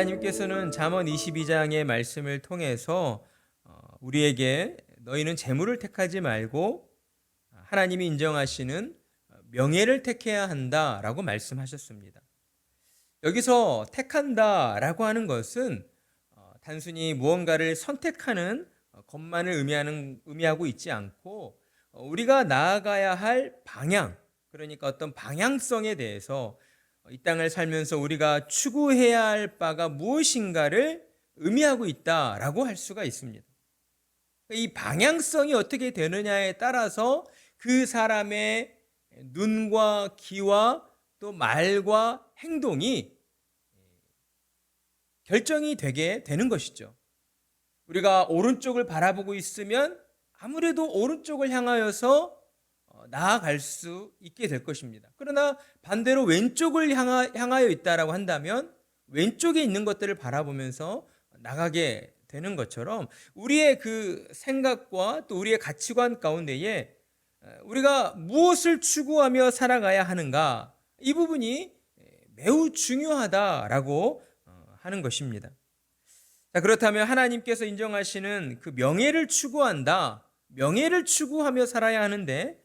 하나님께서는 잠언 22장의 말씀을 통해서 어, 우리에게 너희는 재물을 택하지 말고 하나님이 인정하시는 명예를 택해야 한다라고 말씀하셨습니다. 여기서 택한다라고 하는 것은 어, 단순히 무언가를 선택하는 것만을 의미하는 의미하고 있지 않고 어, 우리가 나아가야 할 방향 그러니까 어떤 방향성에 대해서 이 땅을 살면서 우리가 추구해야 할 바가 무엇인가를 의미하고 있다라고 할 수가 있습니다. 이 방향성이 어떻게 되느냐에 따라서 그 사람의 눈과 귀와 또 말과 행동이 결정이 되게 되는 것이죠. 우리가 오른쪽을 바라보고 있으면 아무래도 오른쪽을 향하여서 어, 나아갈 수 있게 될 것입니다. 그러나 반대로 왼쪽을 향하, 향하 여 있다라고 한다면 왼쪽에 있는 것들을 바라보면서 나가게 되는 것처럼 우리의 그 생각과 또 우리의 가치관 가운데에 우리가 무엇을 추구하며 살아가야 하는가 이 부분이 매우 중요하다라고 어, 하는 것입니다. 자, 그렇다면 하나님께서 인정하시는 그 명예를 추구한다. 명예를 추구하며 살아야 하는데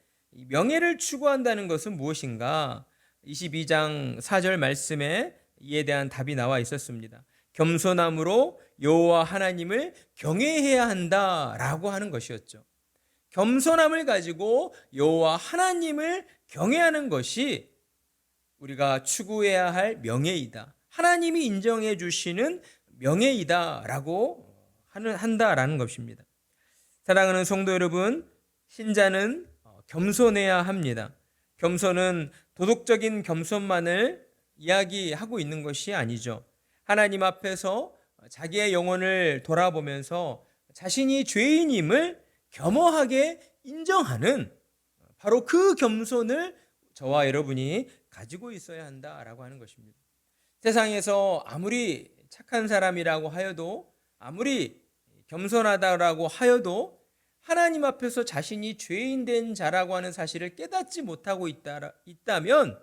명예를 추구한다는 것은 무엇인가? 22장 4절 말씀에 이에 대한 답이 나와 있었습니다. 겸손함으로 여호와 하나님을 경외해야 한다라고 하는 것이었죠. 겸손함을 가지고 여호와 하나님을 경외하는 것이 우리가 추구해야 할 명예이다. 하나님이 인정해 주시는 명예이다라고 하는 한다라는 것입니다. 사랑하는 성도 여러분, 신자는 겸손해야 합니다. 겸손은 도덕적인 겸손만을 이야기하고 있는 것이 아니죠. 하나님 앞에서 자기의 영혼을 돌아보면서 자신이 죄인임을 겸허하게 인정하는 바로 그 겸손을 저와 여러분이 가지고 있어야 한다라고 하는 것입니다. 세상에서 아무리 착한 사람이라고 하여도 아무리 겸손하다라고 하여도 하나님 앞에서 자신이 죄인 된 자라고 하는 사실을 깨닫지 못하고 있다, 있다면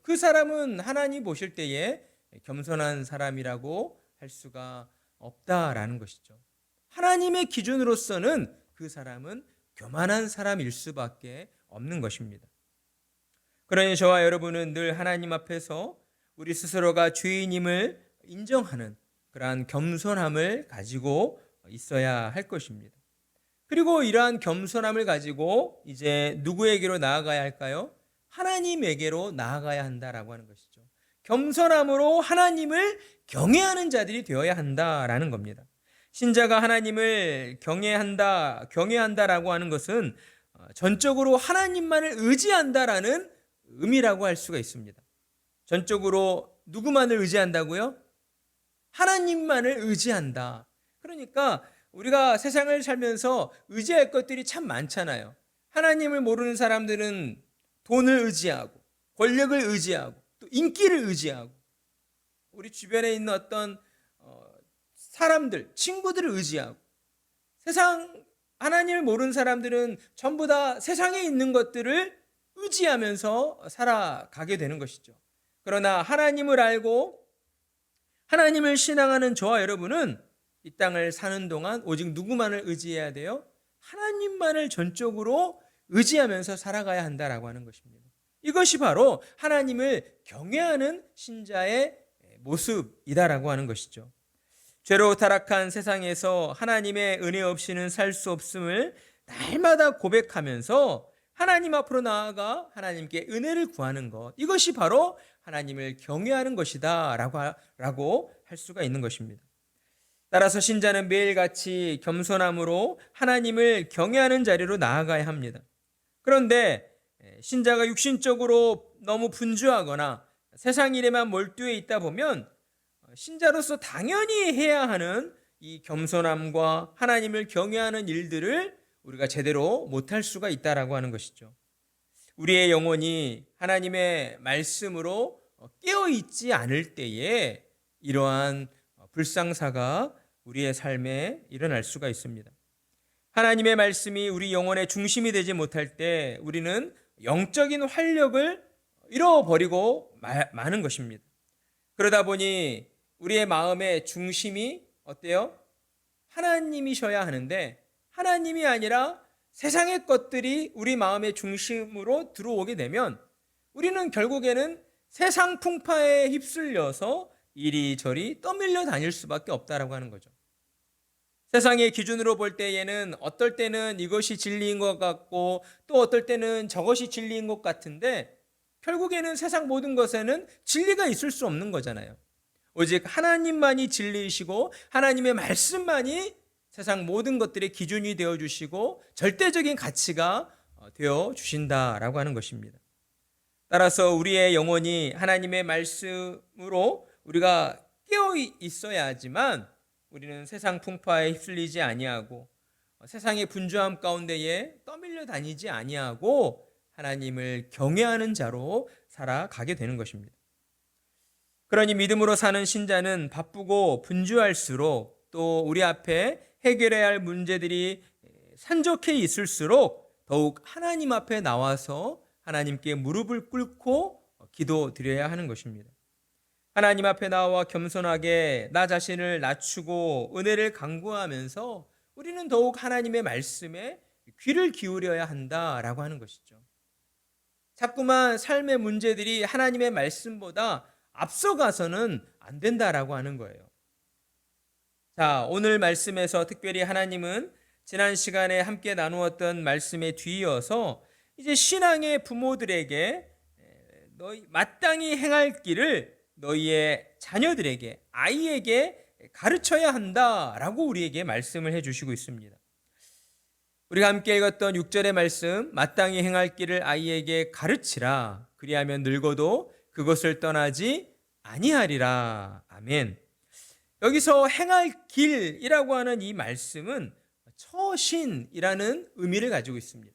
그 사람은 하나님 보실 때에 겸손한 사람이라고 할 수가 없다라는 것이죠. 하나님의 기준으로서는 그 사람은 교만한 사람일 수밖에 없는 것입니다. 그러니 저와 여러분은 늘 하나님 앞에서 우리 스스로가 죄인임을 인정하는 그러한 겸손함을 가지고 있어야 할 것입니다. 그리고 이러한 겸손함을 가지고 이제 누구에게로 나아가야 할까요? 하나님에게로 나아가야 한다라고 하는 것이죠. 겸손함으로 하나님을 경외하는 자들이 되어야 한다라는 겁니다. 신자가 하나님을 경외한다, 경외한다라고 하는 것은 어, 전적으로 하나님만을 의지한다라는 의미라고 할 수가 있습니다. 전적으로 누구만을 의지한다고요? 하나님만을 의지한다. 그러니까 우리가 세상을 살면서 의지할 것들이 참 많잖아요. 하나님을 모르는 사람들은 돈을 의지하고 권력을 의지하고 또 인기를 의지하고 우리 주변에 있는 어떤 어, 사람들, 친구들을 의지하고 세상 하나님을 모르는 사람들은 전부 다 세상에 있는 것들을 의지하면서 살아가게 되는 것이죠. 그러나 하나님을 알고 하나님을 신앙하는 저와 여러분은 이 땅을 사는 동안 오직 누구만을 의지해야 돼요? 하나님만을 전적으로 의지하면서 살아가야 한다라고 하는 것입니다. 이것이 바로 하나님을 경외하는 신자의 모습이다라고 하는 것이죠. 죄로 타락한 세상에서 하나님의 은혜 없이는 살 수 없음을 날마다 고백하면서 하나님 앞으로 나아가 하나님께 은혜를 구하는 것. 이것이 바로 하나님을 경외하는 것이다. 라고, 할 수가 있는 것입니다. 따라서 신자는 매일같이 겸손함으로 하나님을 경외하는 자리로 나아가야 합니다. 그런데 신자가 육신적으로 너무 분주하거나 세상 일에만 몰두해 있다 보면 신자로서 당연히 해야 하는 이 겸손함과 하나님을 경외하는 일들을 우리가 제대로 못할 수가 있다라고 하는 것이죠. 우리의 영혼이 하나님의 말씀으로 깨어 있지 않을 때에 이러한 불상사가 우리의 삶에 일어날 수가 있습니다. 하나님의 말씀이 우리 영혼의 중심이 되지 못할 때 우리는 영적인 활력을 잃어버리고 마는 것입니다. 그러다 보니 우리의 마음의 중심이 어때요? 하나님이셔야 하는데 하나님이 아니라 세상의 것들이 우리 마음의 중심으로 들어오게 되면 우리는 결국에는 세상 풍파에 휩쓸려서 이리저리 떠밀려 다닐 수밖에 없다라고 하는 거죠. 세상의 기준으로 볼 때에는 어떨 때는 이것이 진리인 것 같고 또 어떨 때는 저것이 진리인 것 같은데 결국에는 세상 모든 것에는 진리가 있을 수 없는 거잖아요. 오직 하나님만이 진리이시고 하나님의 말씀만이 세상 모든 것들의 기준이 되어 주시고 절대적인 가치가 어, 되어 주신다라고 하는 것입니다. 따라서 우리의 영혼이 하나님의 말씀으로 우리가 깨어 있어야지만 우리는 세상 풍파에 휩쓸리지 아니하고 어, 세상의 분주함 가운데에 떠밀려 다니지 아니하고 하나님을 경외하는 자로 살아가게 되는 것입니다. 그러니 믿음으로 사는 신자는 바쁘고 분주할수록 또 우리 앞에 해결해야 할 문제들이 산적해 있을수록 더욱 하나님 앞에 나와서 하나님께 무릎을 꿇고 기도 드려야 하는 것입니다. 하나님 앞에 나와 겸손하게 나 자신을 낮추고 은혜를 강구하면서 우리는 더욱 하나님의 말씀에 귀를 기울여야 한다라고 하는 것이죠. 자꾸만 삶의 문제들이 하나님의 말씀보다 앞서가서는 안 된다라고 하는 거예요. 자, 오늘 말씀에서 특별히 하나님은 지난 시간에 함께 나누었던 말씀에 뒤이어서 이제 신앙의 부모들에게 너희 마땅히 행할 길을 너희의 자녀들에게 아이에게 가르쳐야 한다라고 우리에게 말씀을 해 주시고 있습니다. 우리가 함께 읽었던 6절의 말씀 마땅히 행할 길을 아이에게 가르치라 그리하면 늙어도 그것을 떠나지 아니하리라. 아멘. 여기서 행할 길이라고 하는 이 말씀은 처신이라는 의미를 가지고 있습니다.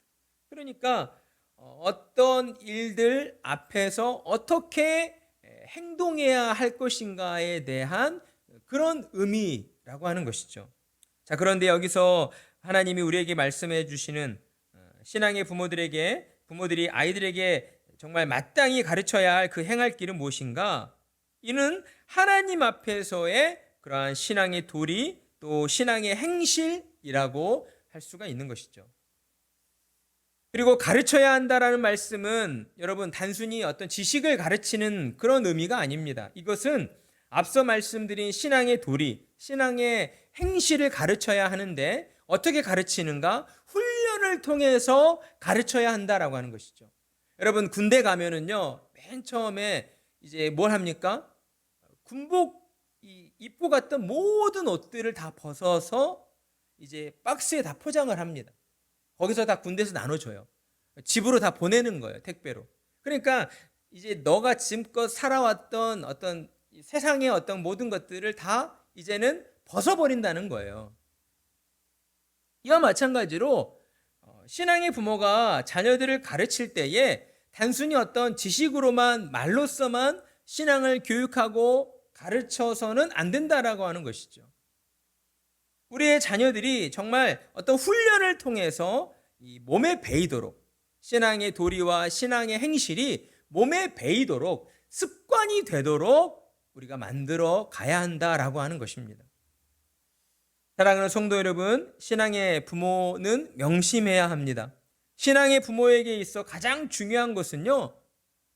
그러니까 어떤 일들 앞에서 어떻게 행동해야 할 것인가에 대한 그런 의미라고 하는 것이죠. 자, 그런데 여기서 하나님이 우리에게 말씀해 주시는 신앙의 부모들에게 부모들이 아이들에게 정말 마땅히 가르쳐야 할 그 행할 길은 무엇인가? 이는 하나님 앞에서의 그러한 신앙의 도리 또 신앙의 행실이라고 할 수가 있는 것이죠. 그리고 가르쳐야 한다라는 말씀은 여러분 단순히 어떤 지식을 가르치는 그런 의미가 아닙니다. 이것은 앞서 말씀드린 신앙의 도리, 신앙의 행실을 가르쳐야 하는데 어떻게 가르치는가? 훈련을 통해서 가르쳐야 한다라고 하는 것이죠. 여러분 군대 가면은요 맨 처음에 이제 뭘 합니까? 군복 입고 갔던 모든 옷들을 다 벗어서 이제 박스에 다 포장을 합니다. 거기서 다 군대에서 나눠줘요. 집으로 다 보내는 거예요 택배로. 그러니까 이제 너가 지금껏 살아왔던 어떤 세상의 어떤 모든 것들을 다 이제는 벗어버린다는 거예요. 이와 마찬가지로 어, 신앙의 부모가 자녀들을 가르칠 때에 단순히 어떤 지식으로만 말로서만 신앙을 교육하고 가르쳐서는 안 된다라고 하는 것이죠. 우리의 자녀들이 정말 어떤 훈련을 통해서 이 몸에 배이도록 신앙의 도리와 신앙의 행실이 몸에 배이도록 습관이 되도록 우리가 만들어 가야 한다라고 하는 것입니다. 사랑하는 성도 여러분, 신앙의 부모는 명심해야 합니다. 신앙의 부모에게 있어 가장 중요한 것은요,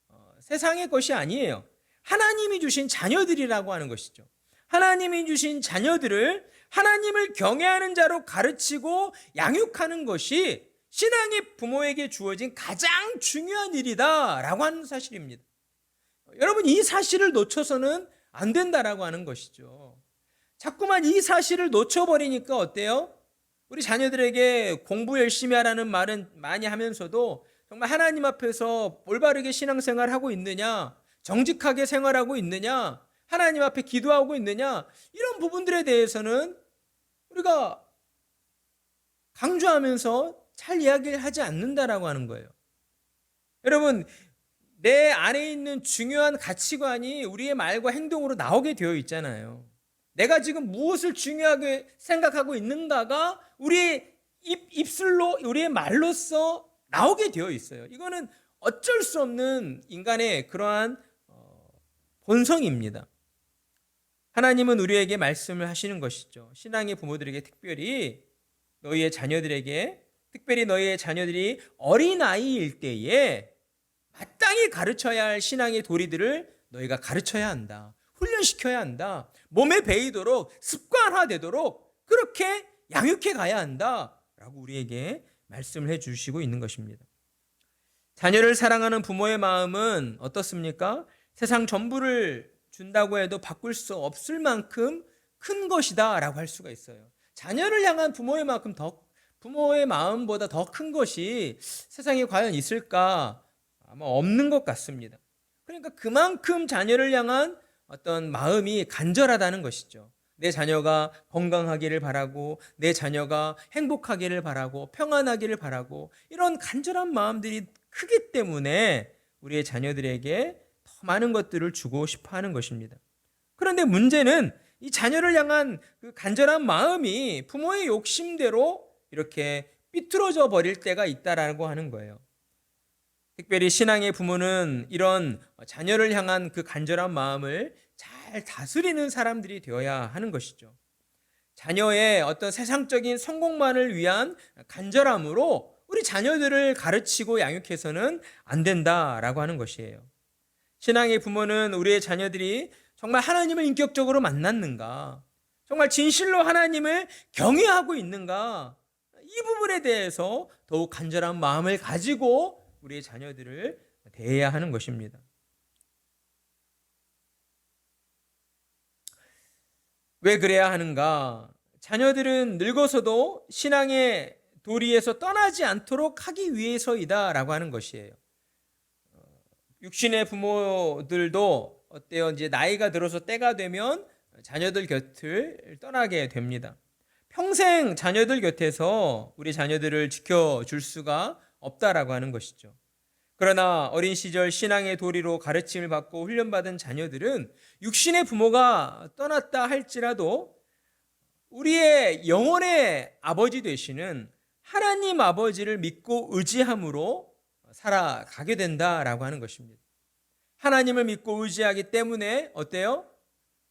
어, 세상의 것이 아니에요. 하나님이 주신 자녀들이라고 하는 것이죠. 하나님이 주신 자녀들을 하나님을 경외하는 자로 가르치고 양육하는 것이 신앙의 부모에게 주어진 가장 중요한 일이다라고 하는 사실입니다. 여러분 이 사실을 놓쳐서는 안 된다라고 하는 것이죠. 자꾸만 이 사실을 놓쳐버리니까 어때요? 우리 자녀들에게 공부 열심히 하라는 말은 많이 하면서도 정말 하나님 앞에서 올바르게 신앙생활 하고 있느냐, 정직하게 생활하고 있느냐, 하나님 앞에 기도하고 있느냐, 이런 부분들에 대해서는 우리가 강조하면서 잘 이야기를 하지 않는다라고 하는 거예요. 여러분, 내 안에 있는 중요한 가치관이 우리의 말과 행동으로 나오게 되어 있잖아요. 내가 지금 무엇을 중요하게 생각하고 있는가가 우리의 입, 입술로, 우리의 말로써 나오게 되어 있어요. 이거는 어쩔 수 없는 인간의 그러한 어, 본성입니다. 하나님은 우리에게 말씀을 하시는 것이죠. 신앙의 부모들에게 특별히 너희의 자녀들에게 특별히 너희의 자녀들이 어린아이일 때에 마땅히 가르쳐야 할 신앙의 도리들을 너희가 가르쳐야 한다. 훈련시켜야 한다. 몸에 배이도록 습관화되도록 그렇게 양육해 가야 한다. 라고 우리에게 말씀을 해 주시고 있는 것입니다. 자녀를 사랑하는 부모의 마음은 어떻습니까? 세상 전부를 준다고 해도 바꿀 수 없을 만큼 큰 것이다 라고 할 수가 있어요. 자녀를 향한 부모의 만큼 더 부모의 마음보다 더 큰 것이 세상에 과연 있을까? 아마 없는 것 같습니다. 그러니까 그만큼 자녀를 향한 어떤 마음이 간절하다는 것이죠. 내 자녀가 건강하기를 바라고, 내 자녀가 행복하기를 바라고, 평안하기를 바라고, 이런 간절한 마음들이 크기 때문에 우리의 자녀들에게 더 많은 것들을 주고 싶어 하는 것입니다. 그런데 문제는 이 자녀를 향한 그 간절한 마음이 부모의 욕심대로 이렇게 삐뚤어져 버릴 때가 있다라고 하는 거예요. 특별히 신앙의 부모는 이런 자녀를 향한 그 간절한 마음을 잘 다스리는 사람들이 되어야 하는 것이죠. 자녀의 어떤 세상적인 성공만을 위한 간절함으로 우리 자녀들을 가르치고 양육해서는 안 된다라고 하는 것이에요. 신앙의 부모는 우리의 자녀들이 정말 하나님을 인격적으로 만났는가? 정말 진실로 하나님을 경외하고 있는가? 이 부분에 대해서 더욱 간절한 마음을 가지고 우리의 자녀들을 대해야 하는 것입니다. 왜 그래야 하는가? 자녀들은 늙어서도 신앙의 도리에서 떠나지 않도록 하기 위해서이다라고 하는 것이에요. 어, 육신의 부모들도 어때요? 이제 나이가 들어서 때가 되면 자녀들 곁을 떠나게 됩니다. 평생 자녀들 곁에서 우리 자녀들을 지켜줄 수가 없다라고 하는 것이죠. 그러나 어린 시절 신앙의 도리로 가르침을 받고 훈련받은 자녀들은 육신의 부모가 떠났다 할지라도 우리의 영혼의 아버지 되시는 하나님 아버지를 믿고 의지함으로 살아가게 된다라고 하는 것입니다. 하나님을 믿고 의지하기 때문에 어때요?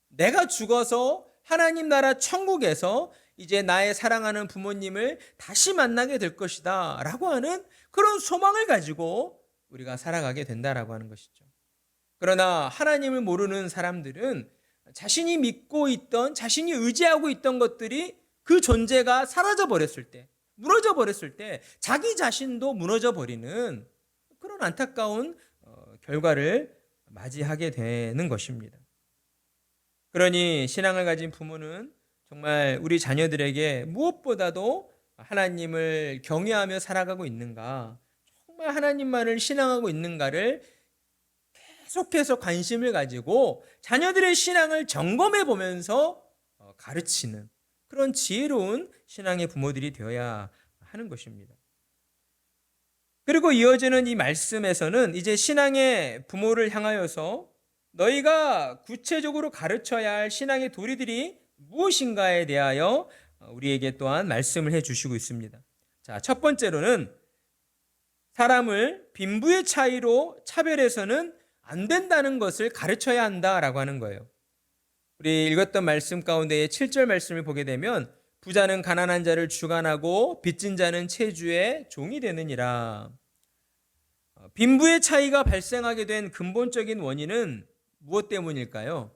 내가 죽어서 하나님 나라 천국에서 이제 나의 사랑하는 부모님을 다시 만나게 될 것이다. 라고 하는 그런 소망을 가지고 우리가 살아가게 된다라고 하는 것이죠. 그러나 하나님을 모르는 사람들은 자신이 믿고 있던, 자신이 의지하고 있던 것들이 그 존재가 사라져 버렸을 때, 무너져 버렸을 때, 자기 자신도 무너져 버리는 그런 안타까운 어, 결과를 맞이하게 되는 것입니다. 그러니 신앙을 가진 부모는 정말 우리 자녀들에게 무엇보다도 하나님을 경외하며 살아가고 있는가, 정말 하나님만을 신앙하고 있는가를 계속해서 관심을 가지고 자녀들의 신앙을 점검해 보면서 어, 가르치는 그런 지혜로운 신앙의 부모들이 되어야 하는 것입니다. 그리고 이어지는 이 말씀에서는 이제 신앙의 부모를 향하여서 너희가 구체적으로 가르쳐야 할 신앙의 도리들이 무엇인가에 대하여 우리에게 또한 말씀을 해 주시고 있습니다. 자, 첫 번째로는 사람을 빈부의 차이로 차별해서는 안 된다는 것을 가르쳐야 한다라고 하는 거예요. 우리 읽었던 말씀 가운데의 7절 말씀을 보게 되면 부자는 가난한 자를 주관하고 빚진 자는 체주의 종이 되느니라. 빈부의 차이가 발생하게 된 근본적인 원인은 무엇 때문일까요?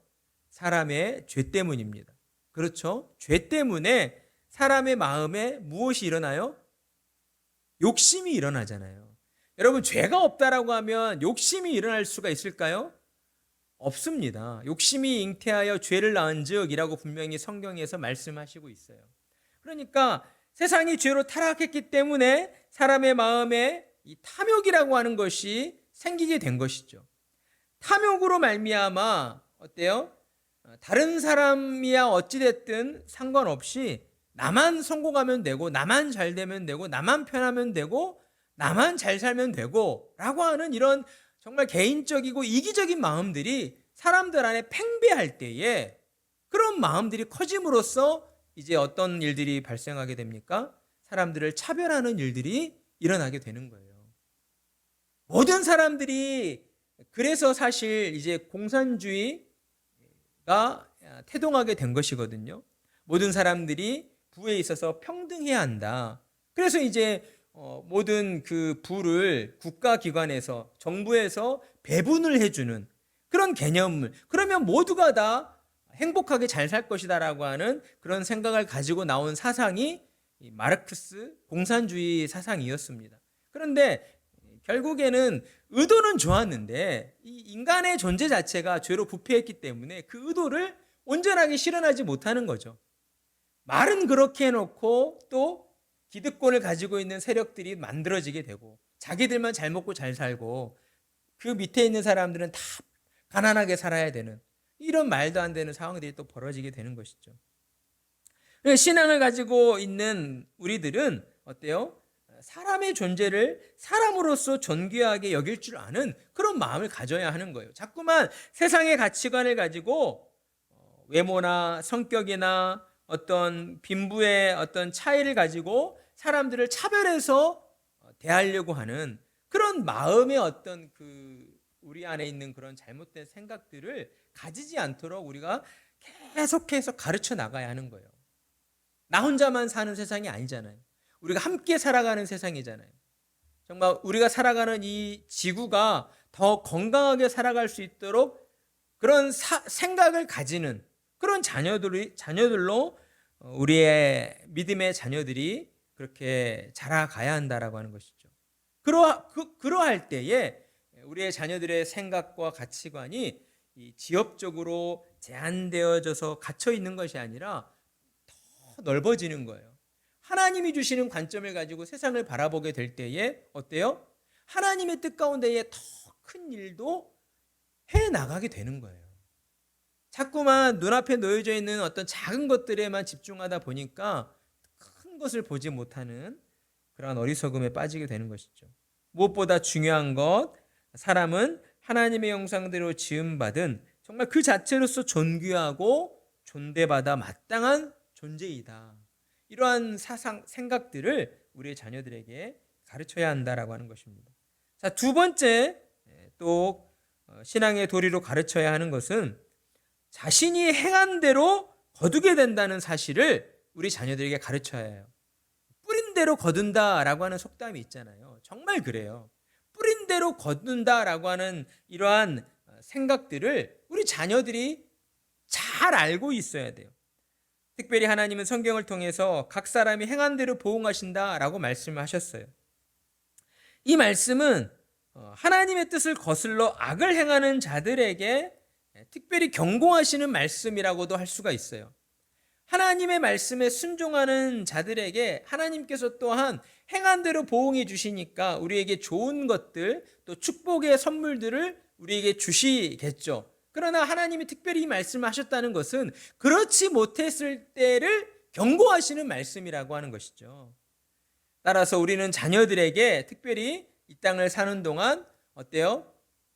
사람의 죄 때문입니다. 그렇죠? 죄 때문에 사람의 마음에 무엇이 일어나요? 욕심이 일어나잖아요. 여러분, 죄가 없다라고 하면 욕심이 일어날 수가 있을까요? 없습니다. 욕심이 잉태하여 죄를 낳은 즉이라고 분명히 성경에서 말씀하시고 있어요. 그러니까 세상이 죄로 타락했기 때문에 사람의 마음에 이 탐욕이라고 하는 것이 생기게 된 것이죠. 탐욕으로 말미암아 어때요? 다른 사람이야 어찌 됐든 상관없이 나만 성공하면 되고, 나만 잘 되면 되고, 나만 편하면 되고, 나만 잘 살면 되고, 라고 하는 이런 정말 개인적이고 이기적인 마음들이 사람들 안에 팽배할 때에 그런 마음들이 커짐으로써 이제 어떤 일들이 발생하게 됩니까? 사람들을 차별하는 일들이 일어나게 되는 거예요. 모든 사람들이 그래서 사실 이제 공산주의 가 태동하게 된 것이거든요. 모든 사람들이 부에 있어서 평등해야 한다. 그래서 이제 어, 모든 그 부를 국가기관에서 정부에서 배분을 해주는 그런 개념을 그러면 모두가 다 행복하게 잘 살 것이다라고 하는 그런 생각을 가지고 나온 사상이 이 마르크스 공산주의 사상이었습니다. 그런데 결국에는 의도는 좋았는데 이 인간의 존재 자체가 죄로 부패했기 때문에 그 의도를 온전하게 실현하지 못하는 거죠. 말은 그렇게 해놓고 또 기득권을 가지고 있는 세력들이 만들어지게 되고 자기들만 잘 먹고 잘 살고 그 밑에 있는 사람들은 다 가난하게 살아야 되는 이런 말도 안 되는 상황들이 또 벌어지게 되는 것이죠. 신앙을 가지고 있는 우리들은 어때요? 사람의 존재를 사람으로서 존귀하게 여길 줄 아는 그런 마음을 가져야 하는 거예요. 자꾸만 세상의 가치관을 가지고 어, 외모나 성격이나 어떤 빈부의 어떤 차이를 가지고 사람들을 차별해서 어, 대하려고 하는 그런 마음의 어떤 그 우리 안에 있는 그런 잘못된 생각들을 가지지 않도록 우리가 계속해서 가르쳐 나가야 하는 거예요. 나 혼자만 사는 세상이 아니잖아요. 우리가 함께 살아가는 세상이잖아요. 정말 우리가 살아가는 이 지구가 더 건강하게 살아갈 수 있도록 그런 사, 생각을 가지는 그런 자녀들이 자녀들로 어, 우리의 믿음의 자녀들이 그렇게 자라가야 한다라고 하는 것이죠. 그러 그, 그러할 때에 우리의 자녀들의 생각과 가치관이 이 지엽적으로 제한되어져서 갇혀 있는 것이 아니라 더 넓어지는 거예요. 하나님이 주시는 관점을 가지고 세상을 바라보게 될 때에 어때요? 하나님의 뜻 가운데에 더 큰 일도 해 나가게 되는 거예요. 자꾸만 눈앞에 놓여져 있는 어떤 작은 것들에만 집중하다 보니까 큰 것을 보지 못하는 그러한 어리석음에 빠지게 되는 것이죠. 무엇보다 중요한 것, 사람은 하나님의 형상대로 지음받은 정말 그 자체로서 존귀하고 존대받아 마땅한 존재이다. 이러한 사상, 생각들을 우리의 자녀들에게 가르쳐야 한다라고 하는 것입니다. 자, 두 번째, 또 어, 신앙의 도리로 가르쳐야 하는 것은 자신이 행한 대로 거두게 된다는 사실을 우리 자녀들에게 가르쳐야 해요. 뿌린 대로 거둔다라고 하는 속담이 있잖아요. 정말 그래요. 뿌린 대로 거둔다라고 하는 이러한 생각들을 우리 자녀들이 잘 알고 있어야 돼요. 특별히 하나님은 성경을 통해서 각 사람이 행한 대로 보응하신다라고 말씀하셨어요. 이 말씀은 어, 하나님의 뜻을 거슬러 악을 행하는 자들에게 특별히 경고하시는 말씀이라고도 할 수가 있어요. 하나님의 말씀에 순종하는 자들에게 하나님께서 또한 행한 대로 보응해 주시니까 우리에게 좋은 것들 또 축복의 선물들을 우리에게 주시겠죠. 그러나 하나님이 특별히 이 말씀을 하셨다는 것은 그렇지 못했을 때를 경고하시는 말씀이라고 하는 것이죠. 따라서 우리는 자녀들에게 특별히 이 땅을 사는 동안 어때요?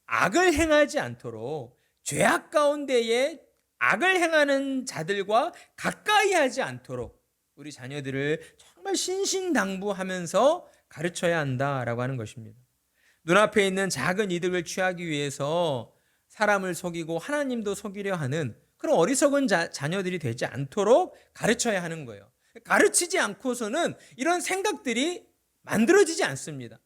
악을 행하지 않도록 죄악 가운데에 악을 행하는 자들과 가까이 하지 않도록 우리 자녀들을 정말 신신당부하면서 가르쳐야 한다라고 하는 것입니다. 눈앞에 있는 작은 이득을 취하기 위해서 사람을 속이고 하나님도 속이려 하는 그런 어리석은 자, 자녀들이 되지 않도록 가르쳐야 하는 거예요. 가르치지 않고서는 이런 생각들이 만들어지지 않습니다.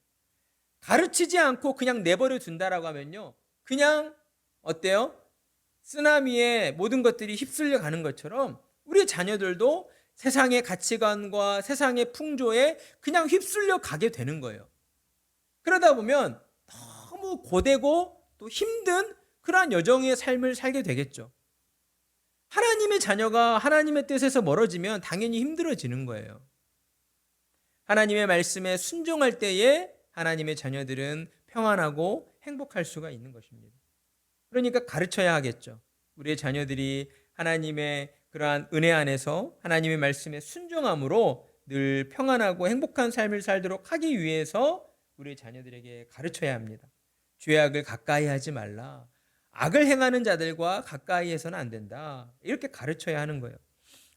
가르치지 않고 그냥 내버려 둔다라고 하면요. 그냥 어때요? 쓰나미에 모든 것들이 휩쓸려 가는 것처럼 우리 자녀들도 세상의 가치관과 세상의 풍조에 그냥 휩쓸려 가게 되는 거예요. 그러다 보면 너무 고되고 또 힘든 그러한 여정의 삶을 살게 되겠죠. 하나님의 자녀가 하나님의 뜻에서 멀어지면 당연히 힘들어지는 거예요. 하나님의 말씀에 순종할 때에 하나님의 자녀들은 평안하고 행복할 수가 있는 것입니다. 그러니까 가르쳐야 하겠죠. 우리의 자녀들이 하나님의 그러한 은혜 안에서 하나님의 말씀에 순종함으로 늘 평안하고 행복한 삶을 살도록 하기 위해서 우리 자녀들에게 가르쳐야 합니다. 죄악을 가까이 하지 말라. 악을 행하는 자들과 가까이 해서는 안 된다. 이렇게 가르쳐야 하는 거예요.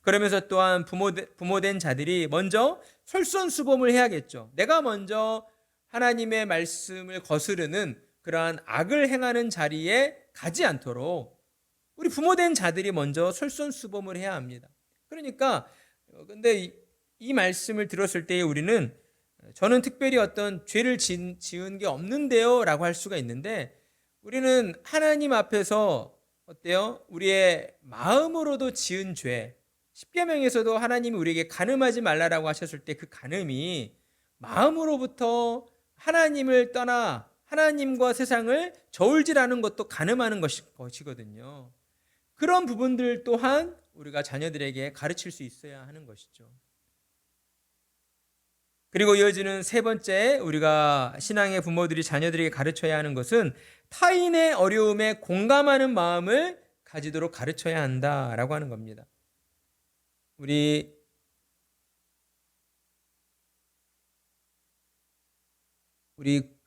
그러면서 또한 부모, 부모된 자들이 먼저 솔선수범을 해야겠죠. 내가 먼저 하나님의 말씀을 거스르는 그러한 악을 행하는 자리에 가지 않도록 우리 부모된 자들이 먼저 솔선수범을 해야 합니다. 그러니까 어, 근데 이, 이 말씀을 들었을 때 우리는 저는 특별히 어떤 죄를 지, 지은 게 없는데요라고 할 수가 있는데 우리는 하나님 앞에서 어때요? 우리의 마음으로도 지은 죄. 십계명에서도 하나님이 우리에게 간음하지 말라라고 하셨을 때 그 간음이 마음으로부터 하나님을 떠나 하나님과 세상을 저울질하는 것도 것이, 것이거든요. 그런 부분들 또한 우리가 자녀들에게 가르칠 수 있어야 하는 것이죠. 그리고 이어지는 세 번째 우리가 신앙의 부모들이 자녀들에게 가르쳐야 하는 것은 타인의 어려움에 공감하는 마음을 가지도록 가르쳐야 한다라고 하는 겁니다. 우리 우리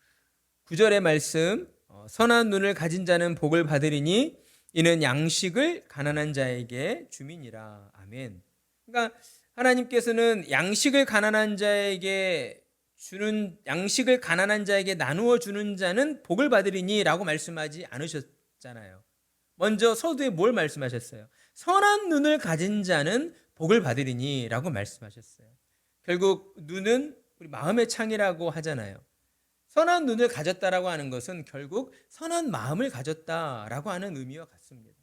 구절의 말씀 어, 선한 눈을 가진 자는 복을 받으리니 이는 양식을 가난한 자에게 주민이라. 아멘. 그러니까 하나님께서는 양식을 가난한 자에게 주는 양식을 가난한 자에게 나누어 주는 자는 복을 받으리니라고 말씀하지 않으셨잖아요. 먼저 서두에 뭘 말씀하셨어요? 선한 눈을 가진 자는 복을 받으리니라고 말씀하셨어요. 결국 눈은 우리 마음의 창이라고 하잖아요. 선한 눈을 가졌다라고 하는 것은 결국 선한 마음을 가졌다라고 하는 의미와 같습니다.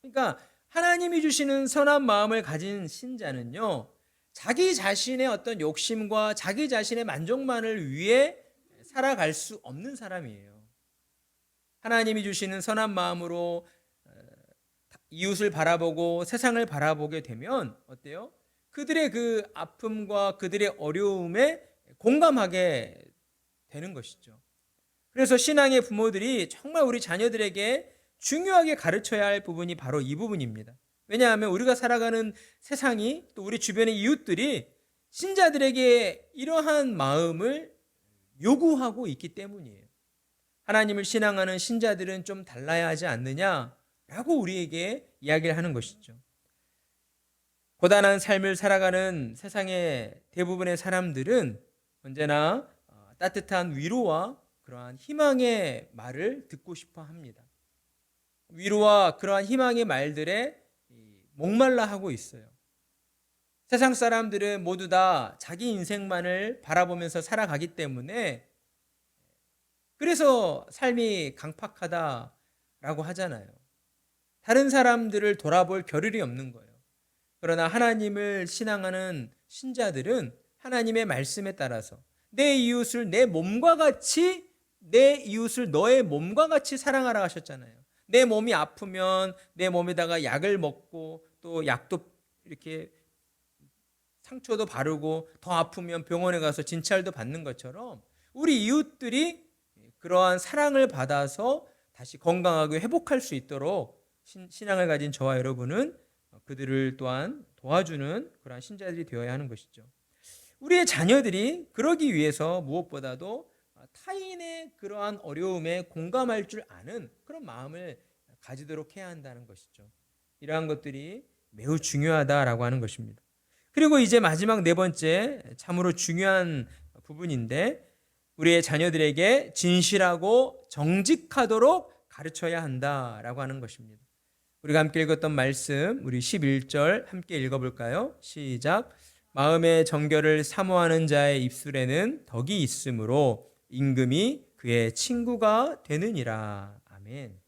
그러니까 하나님이 주시는 선한 마음을 가진 신자는요, 자기 자신의 어떤 욕심과 자기 자신의 만족만을 위해 살아갈 수 없는 사람이에요. 하나님이 주시는 선한 마음으로 어, 이웃을 바라보고 세상을 바라보게 되면 어때요? 그들의 그 아픔과 그들의 어려움에 공감하게 되는 것이죠. 그래서 신앙의 부모들이 정말 우리 자녀들에게 중요하게 가르쳐야 할 부분이 바로 이 부분입니다. 왜냐하면 우리가 살아가는 세상이 또 우리 주변의 이웃들이 신자들에게 이러한 마음을 요구하고 있기 때문이에요. 하나님을 신앙하는 신자들은 좀 달라야 하지 않느냐라고 우리에게 이야기를 하는 것이죠. 고단한 삶을 살아가는 세상의 대부분의 사람들은 언제나 어, 따뜻한 위로와 그러한 희망의 말을 듣고 싶어 합니다. 위로와 그러한 희망의 말들에 목말라 하고 있어요. 세상 사람들은 모두 다 자기 인생만을 바라보면서 살아가기 때문에 그래서 삶이 강팍하다라고 하잖아요. 다른 사람들을 돌아볼 겨를이 없는 거예요. 그러나 하나님을 신앙하는 신자들은 하나님의 말씀에 따라서 내 이웃을 내 몸과 같이 내 이웃을 너의 몸과 같이 사랑하라 하셨잖아요. 내 몸이 아프면 내 몸에다가 약을 먹고 또 약도 이렇게 상처도 바르고 더 아프면 병원에 가서 진찰도 받는 것처럼 우리 이웃들이 그러한 사랑을 받아서 다시 건강하게 회복할 수 있도록 신앙을 가진 저와 여러분은 그들을 또한 도와주는 그러한 신자들이 되어야 하는 것이죠. 우리의 자녀들이 그러기 위해서 무엇보다도 타인의 그러한 어려움에 공감할 줄 아는 그런 마음을 가지도록 해야 한다는 것이죠. 이러한 것들이 매우 중요하다라고 하는 것입니다. 그리고 이제 마지막 네 번째 참으로 중요한 부분인데 우리의 자녀들에게 진실하고 정직하도록 가르쳐야 한다라고 하는 것입니다. 우리가 함께 읽었던 말씀 우리 11절 함께 읽어 볼까요? 시작. 마음의 정결을 사모하는 자의 입술에는 덕이 있으므로 임금이 그의 친구가 되느니라. 아멘.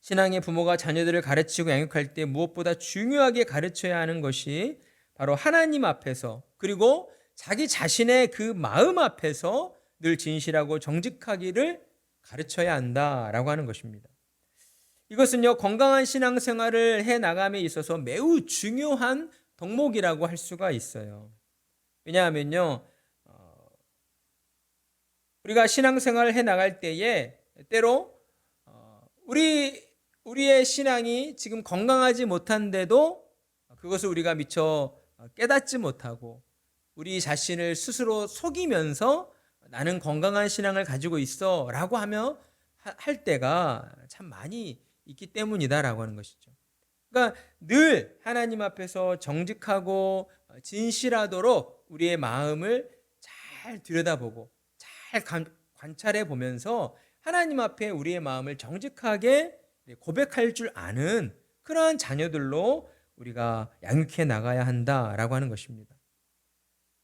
신앙의 부모가 자녀들을 가르치고 양육할 때 무엇보다 중요하게 가르쳐야 하는 것이 바로 하나님 앞에서 그리고 자기 자신의 그 마음 앞에서 늘 진실하고 정직하기를 가르쳐야 한다라고 하는 것입니다. 이것은요, 건강한 신앙생활을 해 나감에 있어서 매우 중요한 덕목이라고 할 수가 있어요. 왜냐하면요, 어, 우리가 신앙생활을 해 나갈 때에 때로 어, 우리 우리의 신앙이 지금 건강하지 못한데도 그것을 우리가 미처 깨닫지 못하고 우리 자신을 스스로 속이면서 나는 건강한 신앙을 가지고 있어 라고 하며 할 때가 참 많이 있기 때문이다라고 하는 것이죠. 그러니까 늘 하나님 앞에서 정직하고 진실하도록 우리의 마음을 잘 들여다보고 잘 관찰해 보면서 하나님 앞에 우리의 마음을 정직하게 고백할 줄 아는 그러한 자녀들로 우리가 양육해 나가야 한다라고 하는 것입니다.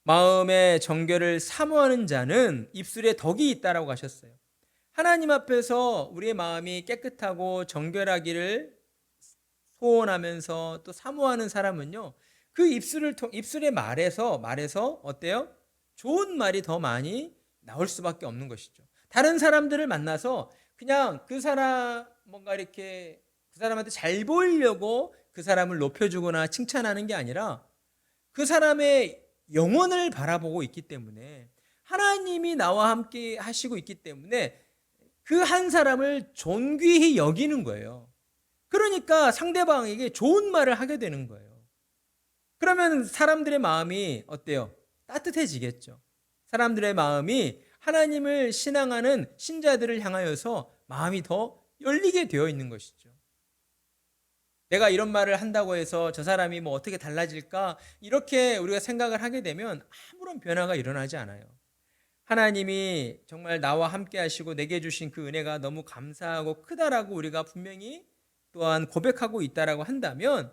마음의 정결을 사모하는 자는 입술에 덕이 있다라고 하셨어요. 하나님 앞에서 우리의 마음이 깨끗하고 정결하기를 소원하면서 또 사모하는 사람은요. 그 입술을 통 입술의 말에서 말에서 어때요? 좋은 말이 더 많이 나올 수밖에 없는 것이죠. 다른 사람들을 만나서 그냥 그 사람 뭔가 이렇게 그 사람한테 잘 보이려고 그 사람을 높여주거나 칭찬하는 게 아니라 그 사람의 영혼을 바라보고 있기 때문에 하나님이 나와 함께 하시고 있기 때문에 그 한 사람을 존귀히 여기는 거예요. 그러니까 상대방에게 좋은 말을 하게 되는 거예요. 그러면 사람들의 마음이 어때요? 따뜻해지겠죠. 사람들의 마음이 하나님을 신앙하는 신자들을 향하여서 마음이 더 열리게 되어 있는 것이죠. 내가 이런 말을 한다고 해서 저 사람이 뭐 어떻게 달라질까? 이렇게 우리가 생각을 하게 되면 아무런 변화가 일어나지 않아요. 하나님이 정말 나와 함께 하시고 내게 주신 그 은혜가 너무 감사하고 크다라고 우리가 분명히 또한 고백하고 있다라고 한다면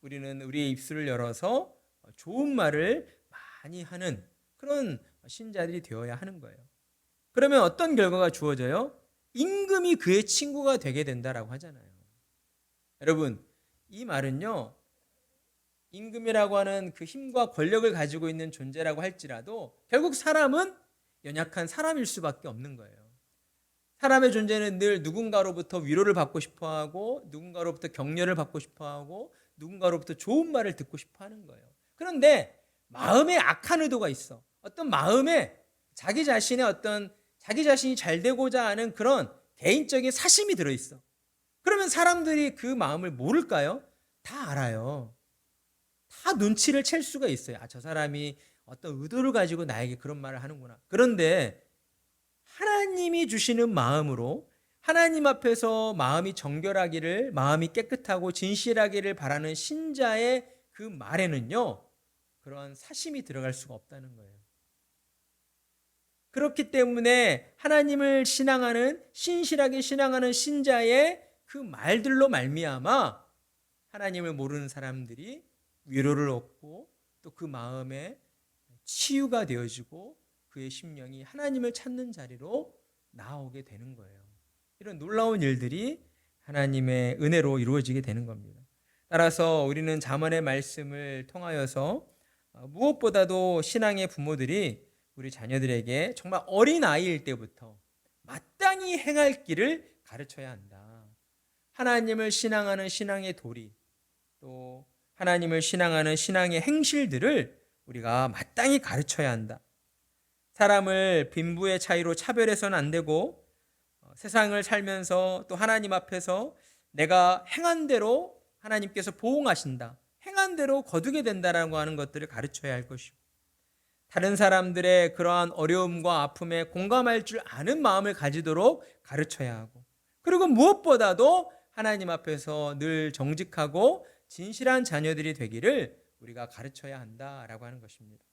우리는 우리의 입술을 열어서 좋은 말을 많이 하는 그런 신자들이 되어야 하는 거예요. 그러면 어떤 결과가 주어져요? 임금이 그의 친구가 되게 된다라고 하잖아요. 여러분, 이 말은요. 임금이라고 하는 그 힘과 권력을 가지고 있는 존재라고 할지라도 결국 사람은 연약한 사람일 수밖에 없는 거예요. 사람의 존재는 늘 누군가로부터 위로를 받고 싶어 하고 누군가로부터 격려를 받고 싶어 하고 누군가로부터 좋은 말을 듣고 싶어 하는 거예요. 그런데 마음에 악한 의도가 있어. 어떤 마음에 자기 자신의 어떤 자기 자신이 잘 되고자 하는 그런 개인적인 사심이 들어 있어. 그러면 사람들이 그 마음을 모를까요? 다 알아요. 다 눈치를 챌 수가 있어요. 아, 저 사람이 어떤 의도를 가지고 나에게 그런 말을 하는구나. 그런데 하나님이 주시는 마음으로 하나님 앞에서 마음이 정결하기를, 마음이 깨끗하고 진실하기를 바라는 신자의 그 말에는요, 그런 사심이 들어갈 수가 없다는 거예요. 그렇기 때문에 하나님을 신앙하는, 신실하게 신앙하는 신자의 그 말들로 말미암아 하나님을 모르는 사람들이 위로를 얻고 또 그 마음에 치유가 되어지고 그의 심령이 하나님을 찾는 자리로 나오게 되는 거예요. 이런 놀라운 일들이 하나님의 은혜로 이루어지게 되는 겁니다. 따라서 우리는 자문의 말씀을 통하여서 어, 무엇보다도 신앙의 부모들이 우리 자녀들에게 정말 어린 아이일 때부터 마땅히 행할 길을 가르쳐야 한다. 하나님을 신앙하는 신앙의 도리, 또 하나님을 신앙하는 신앙의 행실들을 우리가 마땅히 가르쳐야 한다. 사람을 빈부의 차이로 차별해서는 안 되고 어, 세상을 살면서 또 하나님 앞에서 내가 행한 대로 하나님께서 보응하신다. 행한 대로 거두게 된다라고 하는 것들을 가르쳐야 할 것이고 다른 사람들의 그러한 어려움과 아픔에 공감할 줄 아는 마음을 가지도록 가르쳐야 하고 그리고 무엇보다도 하나님 앞에서 늘 정직하고 진실한 자녀들이 되기를 우리가 가르쳐야 한다라고 하는 것입니다.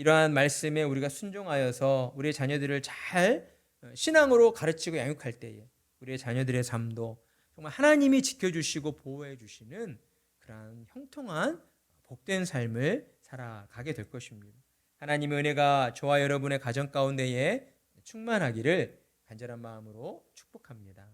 이러한 말씀에 우리가 순종하여서 우리의 자녀들을 잘 어, 신앙으로 가르치고 양육할 때에 우리의 자녀들의 삶도 정말 하나님이 지켜주시고 보호해 주시는 그러한 형통한 복된 삶을 살아가게 될 것입니다. 하나님의 은혜가 저와 여러분의 가정 가운데에 충만하기를 간절한 마음으로 축복합니다.